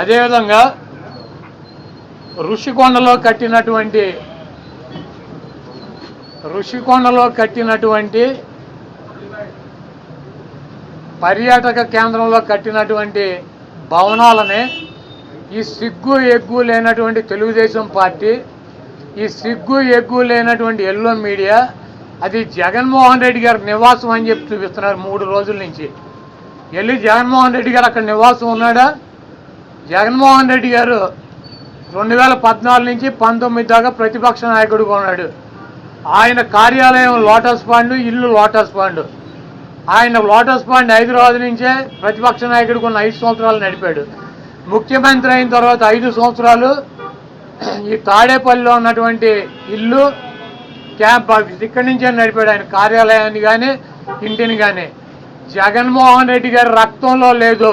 అదేవిధంగా ఋషికొండలో కట్టినటువంటి ఋషికొండలో కట్టినటువంటి పర్యాటక కేంద్రంలో కట్టినటువంటి భవనాలనే ఈ సిగ్గు ఎగ్గు లేనటువంటి తెలుగుదేశం పార్టీ ఈ సిగ్గు ఎగ్గు లేనటువంటి ఎల్లో మీడియా అది జగన్మోహన్ రెడ్డి గారి నివాసం అని చెప్పి చూపిస్తున్నారు మూడు రోజుల నుంచి. వెళ్ళి జగన్మోహన్ రెడ్డి గారు అక్కడ నివాసం ఉన్నాడా? జగన్మోహన్ రెడ్డి గారు రెండు వేల పద్నాలుగు నుంచి పంతొమ్మిది దాకా ప్రతిపక్ష నాయకుడుగా ఉన్నాడు. ఆయన కార్యాలయం లోటస్ పాండ్ ఇల్లు లోటస్ పాండ్ ఆయన లోటస్ పాండ్ హైదరాబాద్ నుంచే ప్రతిపక్ష నాయకుడికి ఉన్న ఐదు సంవత్సరాలు నడిపాడు. ముఖ్యమంత్రి అయిన తర్వాత ఐదు సంవత్సరాలు ఈ తాడేపల్లిలో ఉన్నటువంటి ఇల్లు క్యాంప్ ఆఫీస్ ఇక్కడి నుంచే నడిపాడు ఆయన కార్యాలయాన్ని కానీ ఇంటిని కానీ జగన్మోహన్ రెడ్డి గారి రక్తంలో లేదు.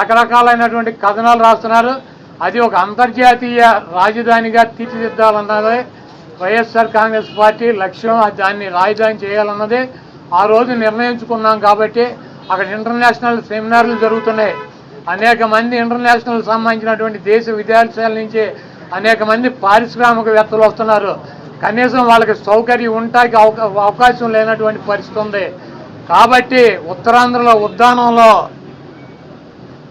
రకరకాలైనటువంటి కథనాలు రాస్తున్నారు. అది ఒక అంతర్జాతీయ రాజధానిగా తీర్చిదిద్దాలన్నదే వైఎస్ఆర్ కాంగ్రెస్ పార్టీ లక్ష్యం. దాన్ని రాజధాని చేయాలన్నదే ఆ రోజు నిర్ణయించుకున్నాం కాబట్టి అక్కడ ఇంటర్నేషనల్ సెమినార్లు జరుగుతున్నాయి. అనేక మంది ఇంటర్నేషనల్ సంబంధించినటువంటి దేశ విదేశాల నుంచి అనేక మంది పారిశ్రామికవేత్తలు వస్తున్నారు. కనీసం వాళ్ళకి సౌకర్యం ఉండటానికి అవకా- అవకాశం లేనటువంటి పరిస్థితి ఉంది. కాబట్టి ఉత్తరాంధ్రలో ఉద్దానంలో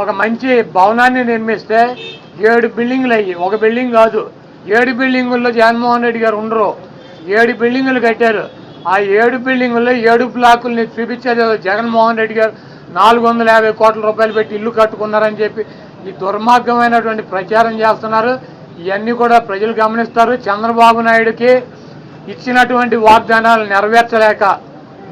ఒక మంచి భవనాన్ని నిర్మిస్తే ఏడు బిల్డింగ్లు అయ్యి ఒక బిల్డింగ్ కాదు ఏడు బిల్డింగుల్లో జగన్మోహన్ రెడ్డి గారు ఉండరు. ఏడు బిల్డింగులు కట్టారు. ఆ ఏడు బిల్డింగుల్లో ఏడు బ్లాకుల్ని చూపించారు జగన్మోహన్ రెడ్డి గారు. నాలుగు వందల యాభై కోట్ల రూపాయలు పెట్టి ఇల్లు కట్టుకున్నారని చెప్పి ఈ దుర్మార్గమైనటువంటి ప్రచారం చేస్తున్నారు. ఇవన్నీ కూడా ప్రజలు గమనిస్తారు. చంద్రబాబు నాయుడుకి ఇచ్చినటువంటి వాగ్దానాలు నెరవేర్చలేక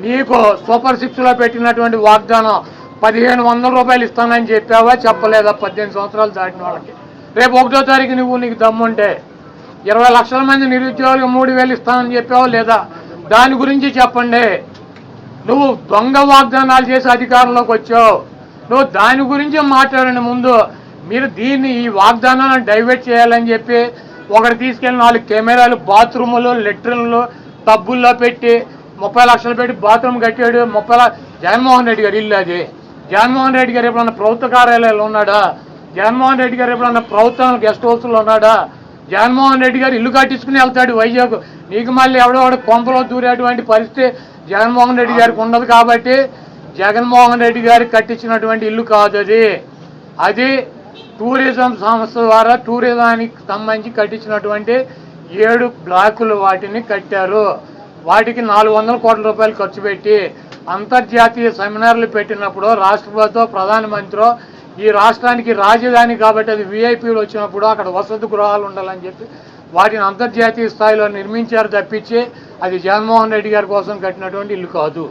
నీకు సూపర్ సిక్స్లో పెట్టినటువంటి వాగ్దానం పదిహేను వందల రూపాయలు ఇస్తానని చెప్పావా? చెప్పలేదా? పద్దెనిమిది సంవత్సరాలు దాటిన వాళ్ళకి. రేపు ఒకటో తారీఖు నువ్వు నీకు దమ్ముంటే ఇరవై లక్షల మంది నిరుద్యోగులకు మూడు వేలు ఇస్తానని చెప్పావా లేదా? దాని గురించి చెప్పండి. నువ్వు దొంగ వాగ్దానాలు చేసి అధికారంలోకి వచ్చావు. నువ్వు దాని గురించి మాట్లాడండి ముందు. మీరు దీన్ని ఈ వాగ్దానాలను డైవర్ట్ చేయాలని చెప్పి ఒకటి తీసుకెళ్ళి నాలుగు కెమెరాలు బాత్రూములు లెట్రిన్లు టబ్బుల్లో పెట్టి ముప్పై లక్షలు పెట్టి బాత్రూమ్ కట్టాడు ముప్పై జగన్మోహన్ రెడ్డి గారు ఇల్లు అది. జగన్మోహన్ రెడ్డి గారు ఎప్పుడన్నా ప్రభుత్వ కార్యాలయాలు ఉన్నాడా? జగన్మోహన్ రెడ్డి గారు ఎప్పుడన్నా ప్రభుత్వం గెస్ట్ హౌస్లో ఉన్నాడా? జగన్మోహన్ రెడ్డి గారు ఇల్లు కట్టించుకుని వెళ్తాడు వైజాగ్. నీకు మళ్ళీ ఎవడో వాడు కొంపలో దూరేటువంటి పరిస్థితి జగన్మోహన్ రెడ్డి గారికి ఉండదు కాబట్టి జగన్మోహన్ రెడ్డి గారికి కట్టించినటువంటి ఇల్లు కాదు అది. అది టూరిజం సంస్థ ద్వారా టూరిజానికి సంబంధించి కట్టించినటువంటి ఏడు బ్లాకులు వాటిని కట్టారు. వాటికి నాలుగు వందల కోట్ల రూపాయలు ఖర్చు పెట్టి అంతర్జాతీయ సెమినార్లు పెట్టినప్పుడు రాష్ట్రపతితో ప్రధానమంత్రి ఈ రాష్ట్రానికి రాజధాని కాబట్టి అది విఐపీలు వచ్చినప్పుడు అక్కడ వసతి గృహాలు ఉండాలని చెప్పి వాటిని అంతర్జాతీయ స్థాయిలో నిర్మించారు తప్పించి అది జగన్మోహన్ రెడ్డి గారి కోసం కట్టినటువంటి ఇల్లు కాదు.